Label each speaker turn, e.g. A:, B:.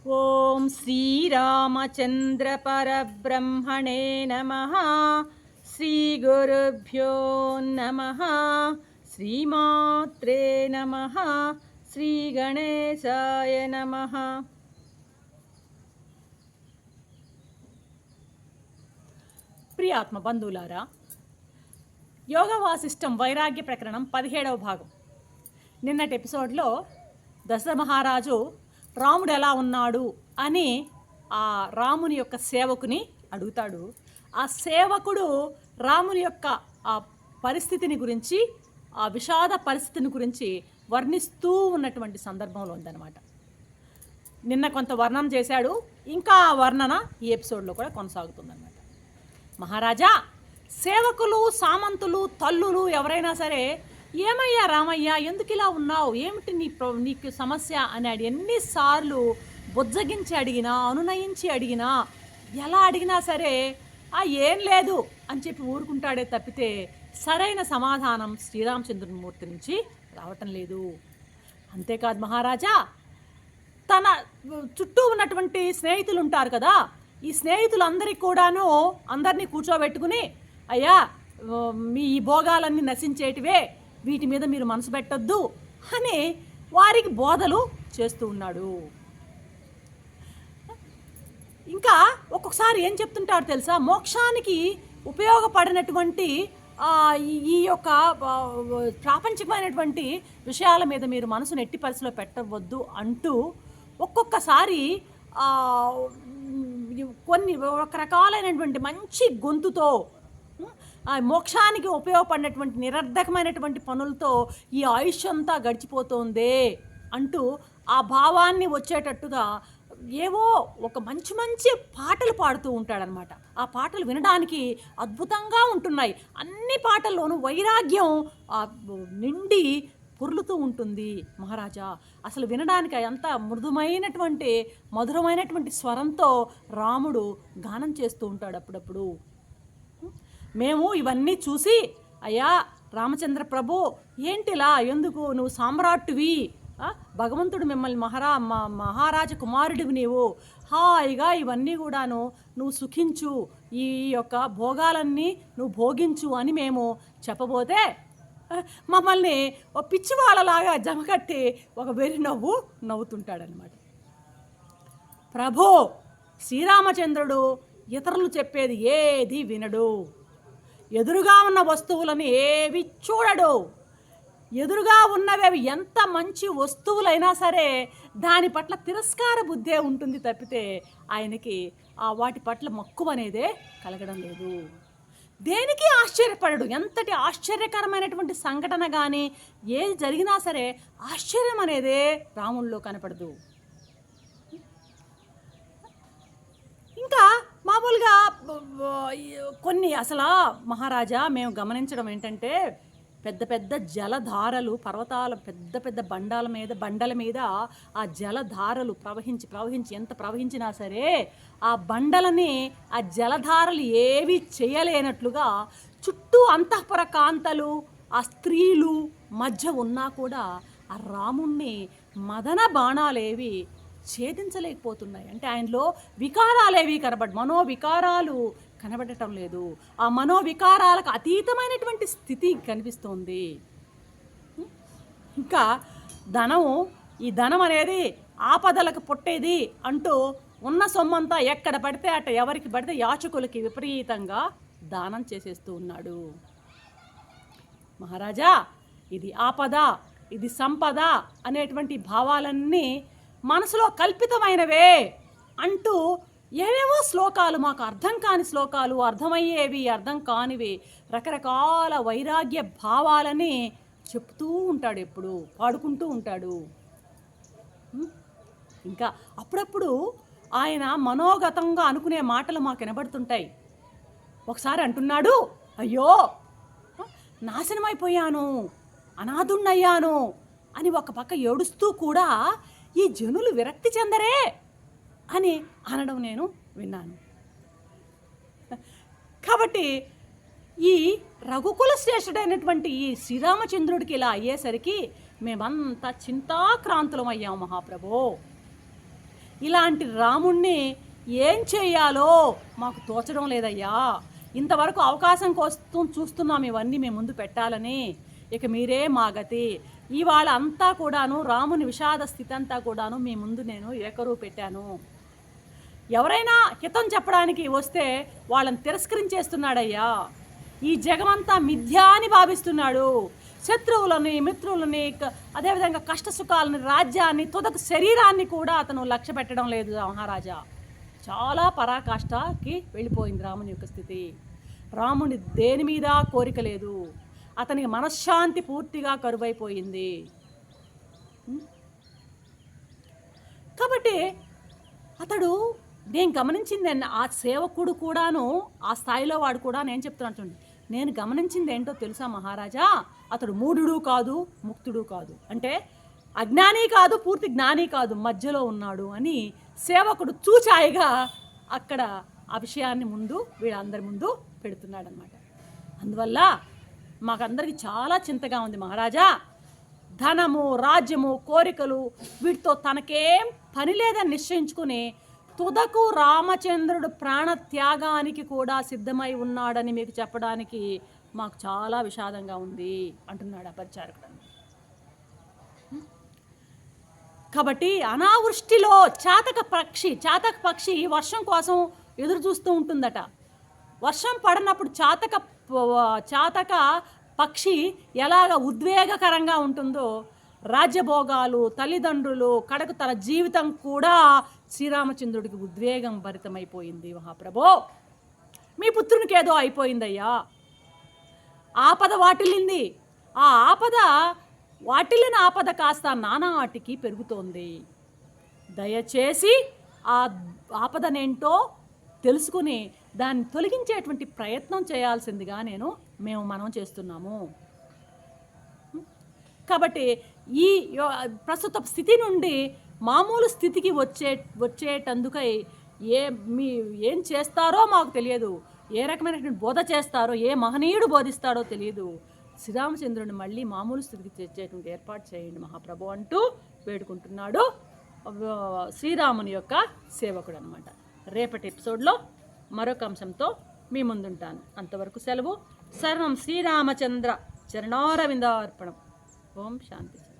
A: ॐ श्रीरामचन्द्रपरब्रह्मणे नमः श्रीगुरुभ्यो नमः श्रीमात्रे नमः श्रीगणेशाय नमः ప్రియాత్మ బంధువులారా యోగ వాసిష్టం వైరాగ్య ప్రకరణం పదిహేడవ భాగం నిన్నటి ఎపిసోడ్లో దశరథ మహారాజు రాముడు ఎలా ఉన్నాడు అని ఆ రాముని యొక్క సేవకుని అడుగుతాడు. ఆ సేవకుడు రాముని యొక్క ఆ పరిస్థితిని గురించి ఆ విషాద పరిస్థితిని గురించి వర్ణిస్తూ ఉన్నటువంటి సందర్భంలో ఉందన్నమాట. నిన్న కొంత వర్ణన చేశాడు ఇంకా ఆ వర్ణన ఈ ఎపిసోడ్లో కూడా కొనసాగుతుందన్నమాట. మహారాజా సేవకులు సామంతులు తల్లులు ఎవరైనా సరే ఏమయ్యా రామయ్య ఎందుకు ఇలా ఉన్నావు? ఏమిటి నీ నీకు సమస్య అని ఎన్నిసార్లు బుజ్జగించి అడిగినా అనునయించి అడిగినా ఎలా అడిగినా సరే ఆ ఏం లేదు అని చెప్పి ఊరుకుంటాడే తప్పితే సరైన సమాధానం శ్రీరామచంద్రమూర్తి నుంచి రావటం లేదు. అంతేకాదు మహారాజా తన చుట్టూ ఉన్నటువంటి స్నేహితులు ఉంటారు కదా ఈ స్నేహితులందరికీ కూడాను అందరినీ కూర్చోబెట్టుకుని అయ్యా మీ ఈ భోగాలన్నీ నశించేటివే వీటి మీద మీరు మనసు పెట్టద్దు అని వారికి బోధలు చేస్తూ ఉన్నాడు. ఇంకా ఒక్కొక్కసారి ఏం చెప్తుంటారు తెలుసా? మోక్షానికి ఉపయోగపడినటువంటి ఈ- యొక్క ప్రాపంచికమైనటువంటి విషయాల మీద మీరు మనసు నెట్టి పరిస్థితిలో పెట్టవద్దు అంటూ ఒక్కొక్కసారి కొన్ని ఒక కొన్ని రకరకాలైనటువంటి మంచి గొంతుతో మోక్షానికి ఉపయోగపడినటువంటి నిరర్ధకమైనటువంటి పనులతో ఈ ఆయుష్ అంతా గడిచిపోతోందే అంటూ ఆ భావాన్ని వచ్చేటట్టుగా ఏవో ఒక మంచి మంచి పాటలు పాడుతూ ఉంటాడనమాట. ఆ పాటలు వినడానికి అద్భుతంగా ఉంటున్నాయి. అన్ని పాటల్లోనూ వైరాగ్యం నిండి పొర్లుతూ ఉంటుంది మహారాజా. అసలు వినడానికి ఎంత మృదుమైనటువంటి మధురమైనటువంటి స్వరంతో రాముడు గానం చేస్తూ ఉంటాడు అప్పుడప్పుడు. మేము ఇవన్నీ చూసి అయ్యా రామచంద్ర ప్రభు ఏంటిలా ఎందుకు నువ్వు సామ్రాట్టువి? భగవంతుడు మిమ్మల్ని మహారా మా మహారాజ కుమారుడివి నీవు. హాయిగా ఇవన్నీ కూడాను నువ్వు సుఖించు. ఈ యొక్క భోగాలన్నీ నువ్వు భోగించు అని మేము చెప్పబోతే మమ్మల్ని ఓ పిచ్చివాళ్ళలాగా జమకట్టి ఒక వెర్రి నవ్వు నవ్వుతుంటాడనమాట ప్రభు శ్రీరామచంద్రుడు ఇతరులు చెప్పేది ఏది వినడు. ఎదురుగా ఉన్న వస్తువులను ఏవి చూడడు. ఎదురుగా ఉన్నవి అవి ఎంత మంచి వస్తువులైనా సరే దాని పట్ల తిరస్కార బుద్ధే ఉంటుంది తప్పితే ఆయనకి ఆ వాటి పట్ల మక్కువ అనేదే కలగడం లేదు. దేనికి ఆశ్చర్యపడడు? ఎంతటి ఆశ్చర్యకరమైనటువంటి సంఘటన కానీ ఏది జరిగినా సరే ఆశ్చర్యం అనేదే రాముల్లో కనపడదు. ఇంకా మామూలుగా కొన్ని అసలు మహారాజా మేము గమనించడం ఏంటంటే పెద్ద పెద్ద జలధారలు పర్వతాల పెద్ద పెద్ద బండాల మీద బండల మీద ఆ జలధారలు ప్రవహించి ప్రవహించి ఎంత ప్రవహించినా సరే ఆ బండలని ఆ జలధారలు ఏవి చేయలేనట్లుగా చుట్టూ అంతఃపుర కాంతలు ఆ స్త్రీలు మధ్య ఉన్నా కూడా ఆ రాముణ్ణి మదన బాణాలేవి ఛేదించలేకపోతున్నాయి. అంటే ఆయనలో వికారాలేవి కనబడి మనోవికారాలు కనబడటం లేదు. ఆ మనోవికారాలకు అతీతమైనటువంటి స్థితి కనిపిస్తోంది. ఇంకా ధనం ఈ ధనం అనేది ఆపదలకు పుట్టేది అంటూ ఉన్న సొమ్మంతా ఎక్కడ పడితే అట ఎవరికి పడితే యాచకులకి విపరీతంగా దానం చేసేస్తూ ఉన్నాడు. మహారాజా ఇది ఆపద ఇది సంపద అనేటువంటి భావాలన్నీ మనసులో కల్పితమైనవే అంటూ ఏవేవో శ్లోకాలు మాకు అర్థం కాని శ్లోకాలు అర్థమయ్యేవి అర్థం కానివి రకరకాల వైరాగ్య భావాలని చెప్తూ ఉంటాడు ఎప్పుడు పాడుకుంటూ ఉంటాడు. ఇంకా అప్పుడప్పుడు ఆయన మనోగతంగా అనుకునే మాటలు మాకు వినబడుతుంటాయి. ఒకసారి అంటున్నాడు అయ్యో నాశనమైపోయాను అనాథుణ్ణయ్యాను అని ఒక పక్క ఏడుస్తూ కూడా ఈ జనులు విరక్తి చెందరే అని అనడం నేను విన్నాను. కాబట్టి ఈ రఘుకుల శ్రేష్ఠుడైనటువంటి ఈ శ్రీరామచంద్రుడికి ఇలా అయ్యేసరికి మేమంతా చింతాక్రాంతులం అయ్యాం మహాప్రభో. ఇలాంటి రాముణ్ణి ఏం చేయాలో మాకు తోచడం లేదయ్యా. ఇంతవరకు అవకాశం కోసం చూస్తున్నాం ఇవన్నీ మేము ముందు పెట్టాలని. ఇక మీరే మా గతి. ఇవాళ అంతా కూడాను రాముని విషాద స్థితి అంతా కూడాను మీ ముందు నేను ఏకరువు పెట్టాను. ఎవరైనా హితం చెప్పడానికి వస్తే వాళ్ళని తిరస్కరించేస్తున్నాడయ్యా. ఈ జగమంతా మిథ్యా అని భావిస్తున్నాడు. శత్రువులని మిత్రులని అదేవిధంగా కష్ట సుఖాలని రాజ్యాన్ని తుదకు శరీరాన్ని కూడా అతను లక్ష్య పెట్టడం లేదు మహారాజా. చాలా పరాకాష్ఠకి వెళ్ళిపోయింది రాముని యొక్క స్థితి. రాముని దేని మీద కోరిక లేదు. అతనికి మనశ్శాంతి పూర్తిగా కరువైపోయింది. కాబట్టి అతడు నేను గమనించింది ఆ సేవకుడు కూడాను ఆ స్థాయిలో వాడు కూడా నేను చెప్తున్నాను చూడండి. నేను గమనించింది ఏంటో తెలుసా మహారాజా? అతడు మూఢుడు కాదు ముక్తుడు కాదు. అంటే అజ్ఞాని కాదు పూర్తి జ్ఞాని కాదు మధ్యలో ఉన్నాడు అని సేవకుడు చూచాయిగా అక్కడ ఆ విషయాన్ని ముందు వీళ్ళందరి ముందు పెడుతున్నాడనమాట అందువల్ల మాకందరికీ చాలా చింతగా ఉంది మహారాజా. ధనము రాజ్యము కోరికలు వీటితో తనకేం పని లేదని నిశ్చయించుకుని తుదకు రామచంద్రుడు ప్రాణ త్యాగానికి కూడా సిద్ధమై ఉన్నాడని మీకు చెప్పడానికి మాకు చాలా విషాదంగా ఉంది అంటున్నాడు అపరిచారకుడు పరిచారకుడు కాబట్టి అనావృష్టిలో చాతక పక్షి చాతక పక్షి వర్షం కోసం ఎదురు చూస్తూ ఉంటుందట. వర్షం పడినప్పుడు చాతక చాతక పక్షి ఎలాగ ఉద్వేగకరంగా ఉంటుందో రాజ్యభోగాలు తల్లిదండ్రులు కడకు తన జీవితం కూడా శ్రీరామచంద్రుడికి ఉద్వేగం భరితమైపోయింది. మహాప్రభో మీ పుత్రునికి ఏదో అయిపోయిందయ్యా. ఆపద వాటిల్లింది. ఆ ఆపద వాటిల్లిన ఆపద కాస్త నానాటికి పెరుగుతోంది. దయచేసి ఆ ఆపదనేంటో తెలుసుకుని దాన్ని తొలగించేటువంటి ప్రయత్నం చేయాల్సిందిగా నేను మేము మనం చేస్తున్నాము. కాబట్టి ఈ యో- ప్రస్తుత స్థితి నుండి మామూలు స్థితికి వచ్చే వచ్చేటందుకై ఏ మీ ఏం చేస్తారో మాకు తెలియదు. ఏ రకమైనటువంటి బోధ చేస్తారో ఏ మహనీయుడు బోధిస్తాడో తెలియదు. శ్రీరామచంద్రుని మళ్ళీ మామూలు స్థితికి తెచ్చేటువంటి ఏర్పాటు చేయండి మహాప్రభు అంటూ వేడుకుంటున్నాడు. శ్రీరాముని యొక్క సేవకుడు అనమాట రేపటి ఎపిసోడ్లో మరొక అంశంతో మీ ముందుంటాను. అంతవరకు సెలవు. సర్వం శ్రీరామచంద్ర. చరణారవిందార్పణం. ఓం శాంతి.